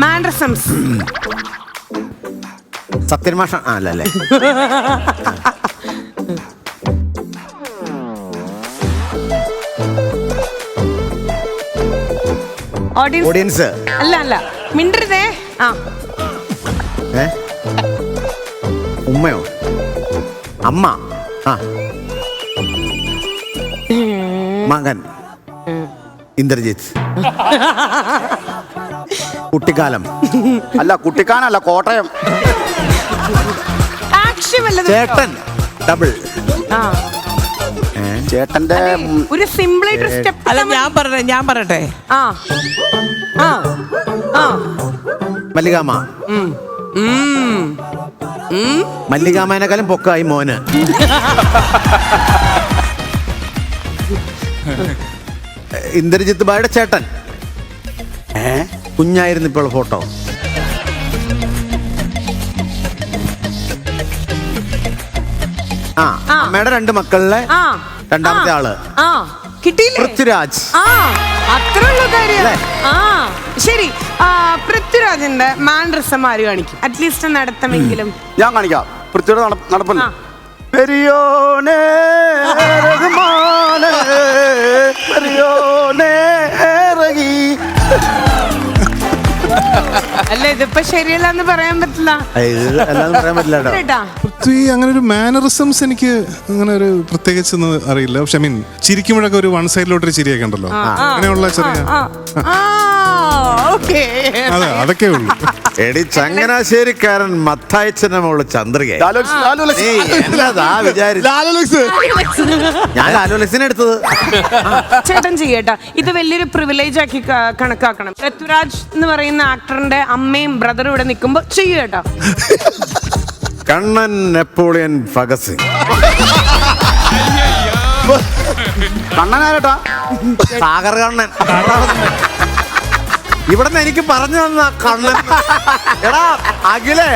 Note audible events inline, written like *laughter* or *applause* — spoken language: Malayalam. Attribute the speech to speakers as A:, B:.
A: മാൻഡ്രസംസ്.
B: സത്യന്മാഷ ആ അല്ലല്ലേ.
A: ഓഡിയൻസ്
B: ഓഡിയൻസ്
A: അല്ല അല്ല. മിണ്ടരുതേ. ആ.
B: ഏ? ഉമ്മയോ? അമ്മ. ആ. മകൻ. ഇന്ദ്രജിത്ത്. *laughs* കുട്ടിക്കാലം.
C: അല്ല കുട്ടിക്കാനല്ല കോട്ടയം.
A: ആക്ഷൻ വല്ലതും ഉണ്ടോ?
B: ചേട്ടൻ ഡബിൾ
A: ആ.
C: ചേട്ടന്റെ
A: ഒരു സിമ്പിൾ ആയിട്ട് സ്റ്റെപ്പ്
D: അല്ല ഞാൻ പറയട്ടെ ഞാൻ പറയട്ടെ?
A: ആ. ആ. ആ.
B: മല്ലികാമ.
A: ഉം.
B: മല്ലികാമേനേക്കാളും പൊക്കായി മോന്. *laughs* ഇന്ദ്രജിത്ത് ബായുടെ ചേട്ടൻ.
C: ഏ?
B: കുഞ്ഞായിരുന്നു ഇപ്പോൾ ഫോട്ടോ. ആ. അമ്മയുടെ രണ്ട് മക്കളിലെ രണ്ടാമത്തെ
A: ആൾ.
B: പൃഥ്വിരാജ്.
A: കാര്യം. ശരി. പൃഥ്വിരാജിന്റെ മാൻഡ്രസം ആര് കാണിക്കും അറ്റ്ലീസ്റ്റ് നടത്തമെങ്കിലും.
C: ഞാൻ കാണിക്കാം. പൃഥ്വിരാജ് നട- നടപ്പല്ലേ പെരിയോനേ
A: ഇതിപ്പോ ശരിയല്ല എന്ന് പറയാൻ പറ്റില്ല.
B: പറയാൻ പറ്റില്ല കേട്ടോ.
A: കേട്ടാ.
E: പൃഥ്വി അങ്ങനെ ഒരു മാനറിസംസ് എനിക്ക് അങ്ങനെ ഒരു പ്രത്യേകിച്ച് അറിയില്ല. പക്ഷെ ഐ മീൻ ചിരിക്കുമ്പോഴൊക്കെ ഒരു വൺ സൈഡിലോട്ടൊരു ചിരിയൊക്കെ ഉണ്ടല്ലോ. അങ്ങനെയുള്ള ചെറിയ
A: ആ ഓക്കേ.
E: അതെ അതൊക്കെ ഉള്ളു.
B: എടി ചങ്ങനാശ്ശേരിക്കാരൻ മത്തായച്ചന്റെ മോൾ ചന്ദ്രിക ഞാൻ ലാലോലക്സിനെ എടുത്തത്.
A: ചേട്ടൻ ചെയ്യട്ടാ. ഇത് വലിയൊരു പ്രിവിലേജ് ആക്കി കണക്കാക്കണം. പൃഥ്വിരാജ് എന്ന് പറയുന്ന ആക്ടറിന്റെ അമ്മയും ബ്രദറും ഇവിടെ നിൽക്കുമ്പോ ചെയ്യട്ടോ
B: കണ്ണൻ നെപ്പോളിയൻ ഭഗത് സിംഗ്.
C: കണ്ണനാരട്ടാ? *laughs*
B: സാഗർ കണ്ണൻ. ഇവിടുന്ന് എനിക്ക് പറഞ്ഞു തന്ന കണ്ണൻ എടാ അഖിലേ.